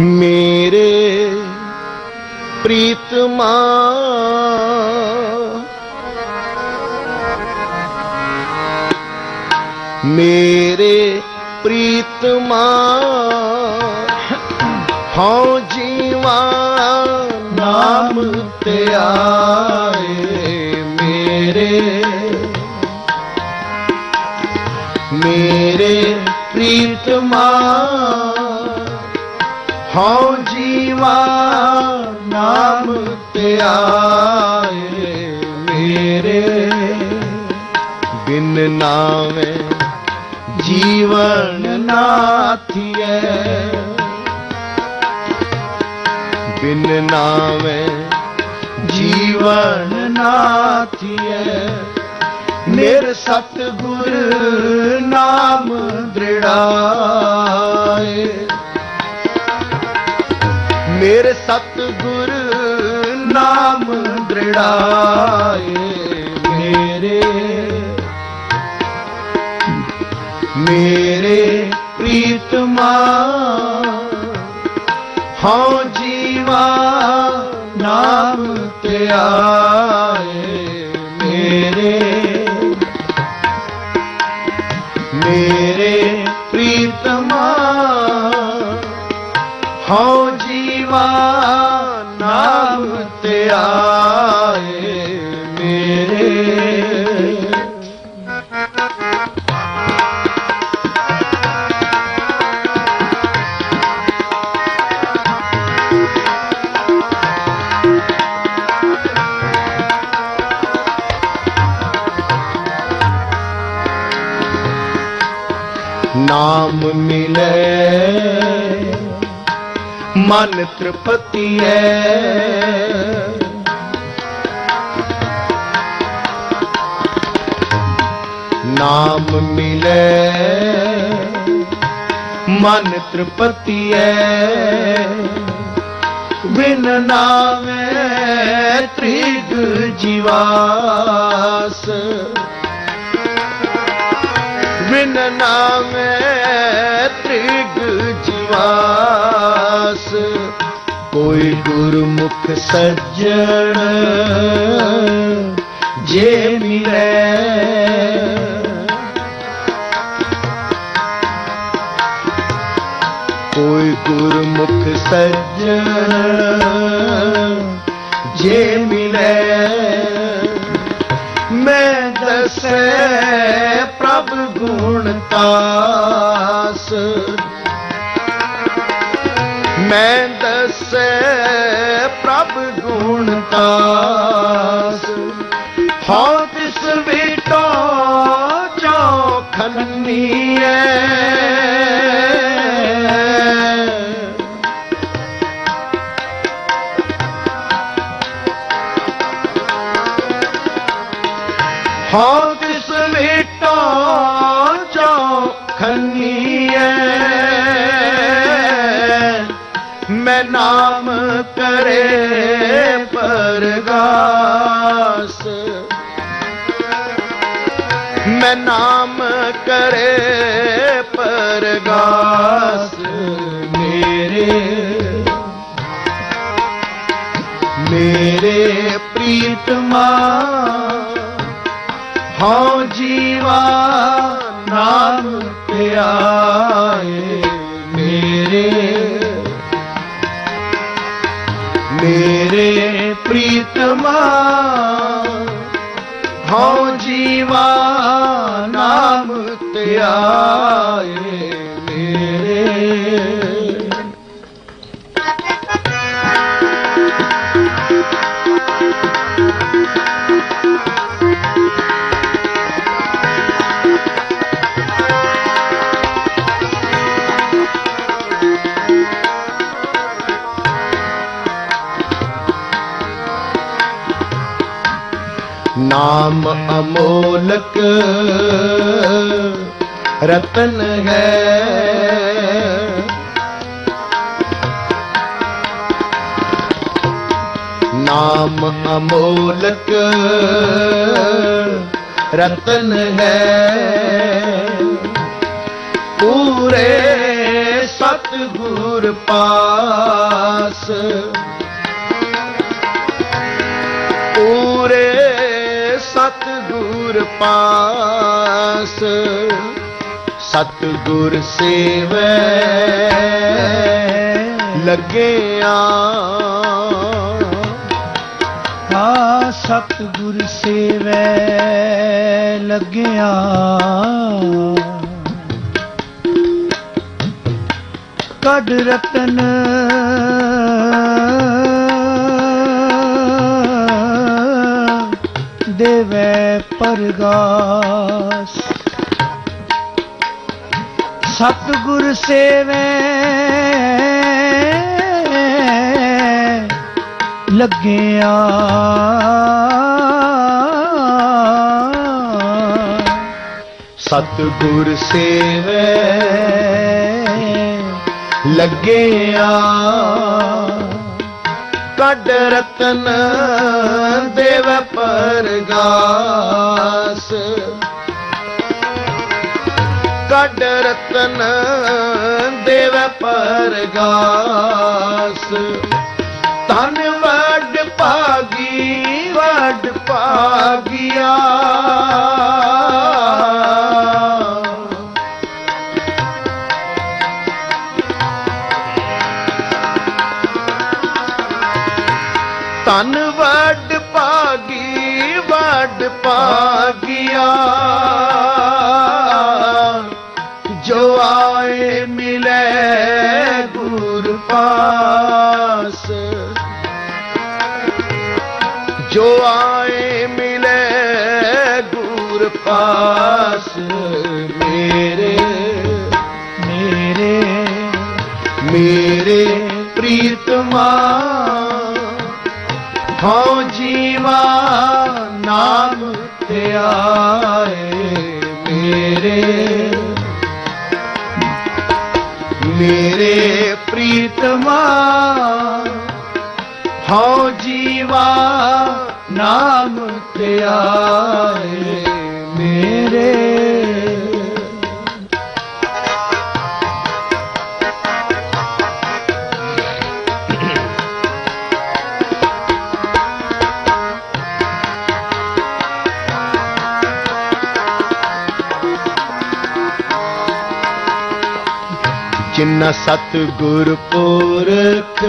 ਮੇਰੇ ਪ੍ਰੀਤਮਾ। ਮੇਰੇ ਪ੍ਰੀਤਮਾ। ਹਉ ਜੀਵਾ ਨਾਮ ਤੇ ਆਏ ਮੇਰੇ। ਮੇਰੇ ਪ੍ਰੀਤਮਾ। ਹਉ ਜੀਵਾ ਨਾਮ ਤੇ ਮੇਰੇ, ਬਿਨ ਨਾਵੇਂ ਜੀਵਨ ਨਾਥੀਏ ਬਿਨ ਨਾਵੇਂ ਜੀਵਨ ਨਾਥੀਏ ਮੇਰ ਸਤਿਗੁਰ ਸਤਿਗੁਰ ਨਾਮ ਦ੍ਰਿੜਾਏ ਮੇਰੇ। ਮੇਰੇ ਪ੍ਰੀਤਮਾ ਨਾਮ ਮਿਲੇ। ਮਨ ਤ੍ਰਿਪਤੀ ਹੈ ਨਾਮ ਮਿਲੇ। ਮਨ ਤ੍ਰਿਪਤੀ ਹੈ ਬਿਨ ਨਾਮੇ ਤ੍ਰਿਗ ਜੀਵਾਸ। ਬਿਨ ਨਾਮੇ ਤ੍ਰਿਗ ਜੀਵਾਸ। ਕੋਈ ਗੁਰਮੁਖ ਸੱਜਣ ਜੇ ਮਿਲੇ। ਕੋਈ ਗੁਰਮੁਖ ਸੱਜਣ ਜੇ ਮਿਲੇ। ਮੈਂ ਦਸੈ ਗੁਣ ਤਾਸ। ਮੈਂ ਦਸੈ ਪ੍ਰਭ ਗੁਣ ਤਾਸ। ਕਰੇ ਪਰਗਾਸ ਮੇਰੇ। ਮੇਰੇ ਪ੍ਰੀਤਮਾ ਹਉ ਜੀਵਾ ਨਾਮ ਤੇ ਆਏ ਮੇਰੇ ਮੇਰੇ ਪ੍ਰੀਤਮਾ ਆਏ ਮੇਰੇ। ਨਾਮ ਅਮੋਲਕ ਰਤਨ ਹੈ ਨਾਮ ਅਮੋਲਕ ਰਤਨ ਹੈ ਪੂਰੇ ਸਤ ਪਾਸ ਪੂਰੇ ਸਤਿਗੁਰ ਪਾਸ ਸਤਿਗੁਰ ਸੇਵੈ। ਲੱਗਿਆ ਆ। ਸਤਿਗੁਰ ਸੇਵੈ ਲੱਗਿਆ ਕਡ ਰਤਨ। ਦੇਵੈ ਪਰਗਾਸ। ਸਤਿਗੁਰ ਸੇਵੈ। ਲੱਗਿਆ। ਸਤਿਗੁਰ ਸੇਵੈ। ਲੱਗਿਆ। ਕੱਢ ਰਤਨ ਦੇਵ ਪਰਗਾਸ। ਕੱਢ ਰਤਨ ਦੇਵ ਪਰਗਾਸ। ਤਨ ਵੱਡ ਭਾਗੀ ਵੱਡ ਭਾਗਿਆ। ਧਨ ਵੱਡ ਭਾਗੀ ਵੱਡ ਭਾਗਿਆ। ਪਾਸ ਜੋ ਆਏ ਮਿਲੇ ਗੁਰ ਪਾਸ, ਮੇਰੇ ਮੇਰੇ ਮੇਰੇ ਪ੍ਰੀਤਮਾ, ਹਉ ਜੀਵਾ ਨਾਮ ਤੇ ਆਏ ਮੇਰੇ। ਮੇਰੇ ਪ੍ਰੀਤਮਾ ਹਉ ਜੀਵਾ ਨਾਮ ਤੇ ਆਏ ਮੇਰੇ। ਜਿਨ ਸਤਿਗੁਰ ਪੁਰਖ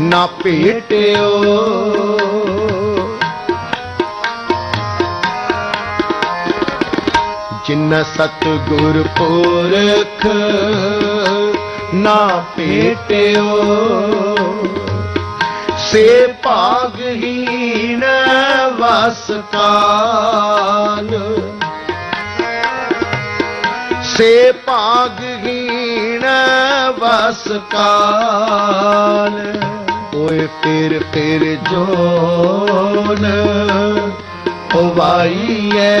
ਨਾ ਭੇਟਿਓ। ਜਿਨ ਸਤਿਗੁਰ ਪੁਰਖ ਨਾ ਭੇਟਿਓ। ਸੇ ਭਾਗਹੀਣ ਵਸ ਸੇ ਭਾਗ ਭਾਗਹੀਣ ਵਸ ਕਾਲ। ਓਏ ਫਿਰ ਫਿਰ ਜੋਨ ਹੋਵਾਈਐ।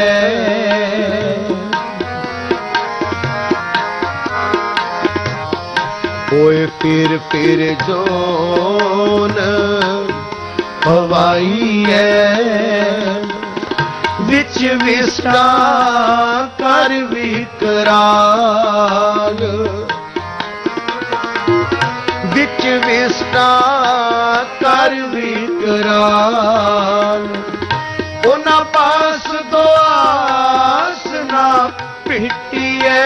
ਓਏ ਫਿਰ ਫਿਰ ਜੋਨ ਹਵਾਈਐ। ਵਿੱਚ ਵਿਸਟਾ ਕਰ ਵਿਕਰਾਲ। ਵਿੱਚ ਵਿਸਟਾ ਕਰ ਵਿਕਰਾਲ ਉਹਨਾਂ ਪਾਸ ਦੁਆਸ ਨਾ ਪਿੱਟੀਐ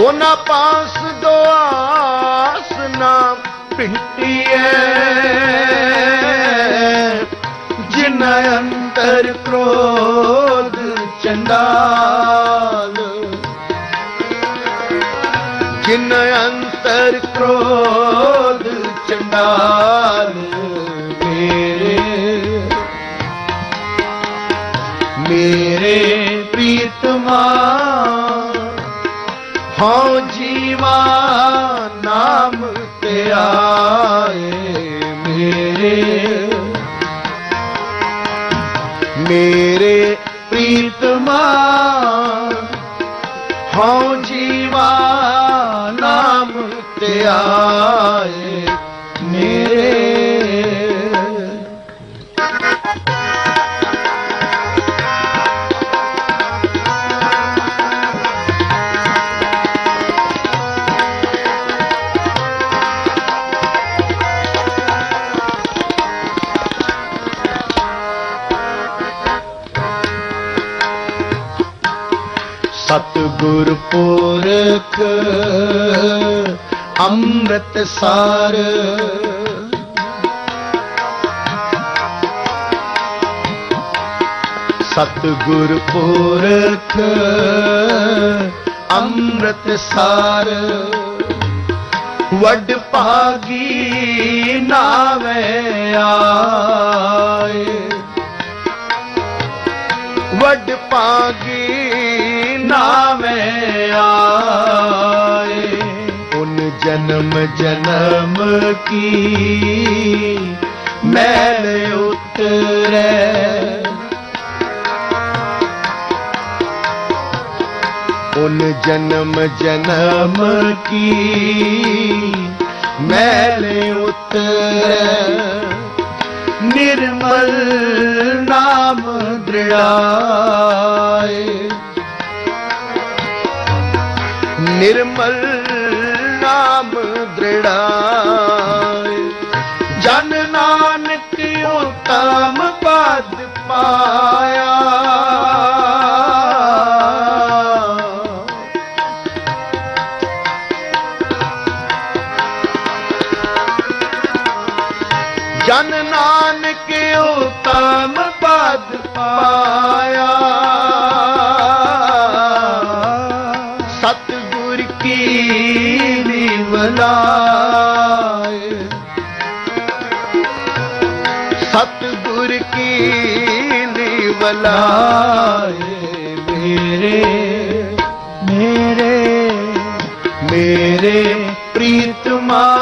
ਉਹਨਾਂ ਪਾਸ ਦੁਆਸ ਨਾ ਪਿੰਟੀਐ ਅੰਤਰ ਕ੍ਰੋਧ ਚੰਡਾਲ। ਜਿਨ ਅੰਤਰ ਕ੍ਰੋਧ ਚੰਡਾਲ? ਮੇਰੇ ਪ੍ਰੀਤਮਾ ਹਉ ਸਤਿਗੁਰ ਪੁਰਖ ਅੰਮ੍ਰਿਤ ਸਾਰ। ਸਤਿਗੁਰ ਪੁਰਖ ਅੰਮ੍ਰਿਤ ਸਾਰ। ਵੱਡ ਭਾਗੀ ਨਾਵੇਂ ਆਏ। ਵੱਡ ਭਾਗੀ आए उन जन्म जन्म की मैं उतरे। उन जन्म जन्म की मैल उतरे। निर्मल नाम दृढ़। ਨਿਰਮਲ ਨਾਮ ਦ੍ਰਿੜਾਏ। ਜਨ ਨਾਨਕ ਉਤਮ ਪਦ ਪਾਇਆ। ਜਨ ਨਾਨਕ ਉਤਮ ਪਦ ਪਾਇਆ। ਨਿਵਲਾਏ ਮੇਰੇ ਮੇਰੇ ਮੇਰੇ ਪ੍ਰੀਤਮਾ।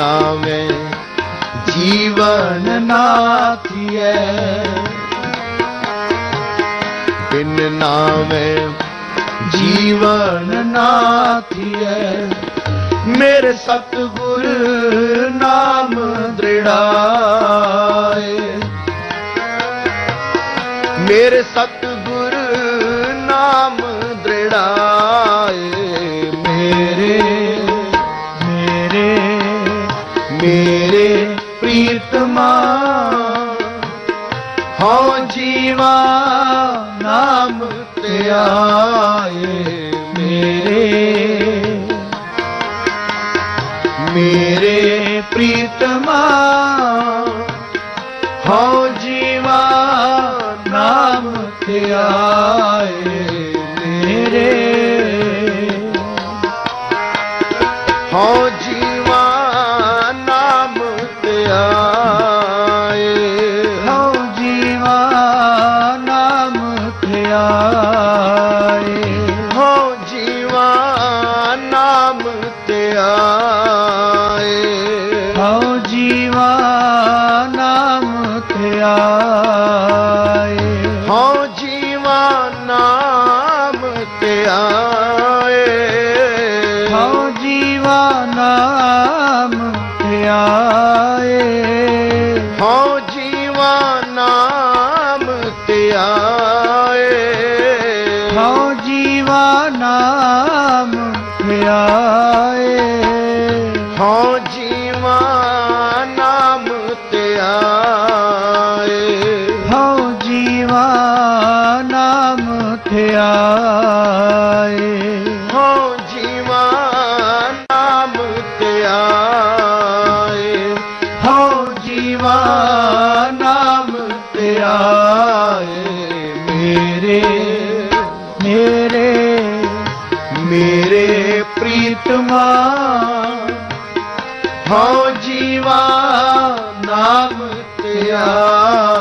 ਨਾਵੇਂ ਜੀਵਨ ਨਾਥੀਐ। ਬਿਨ ਨਾਵੇਂ ਜੀਵਨ ਨਾਥੀਐ। ਮੇਰੇ ਸਤਿਗੁਰ ਨਾਮ ਦ੍ਰਿੜਾਏ। ਮੇਰੇ ਸਤਿਗੁਰ ਨਾਮ ਦ੍ਰਿੜਾਏ। ਤੇ ਨਾਮ ਨਾਮ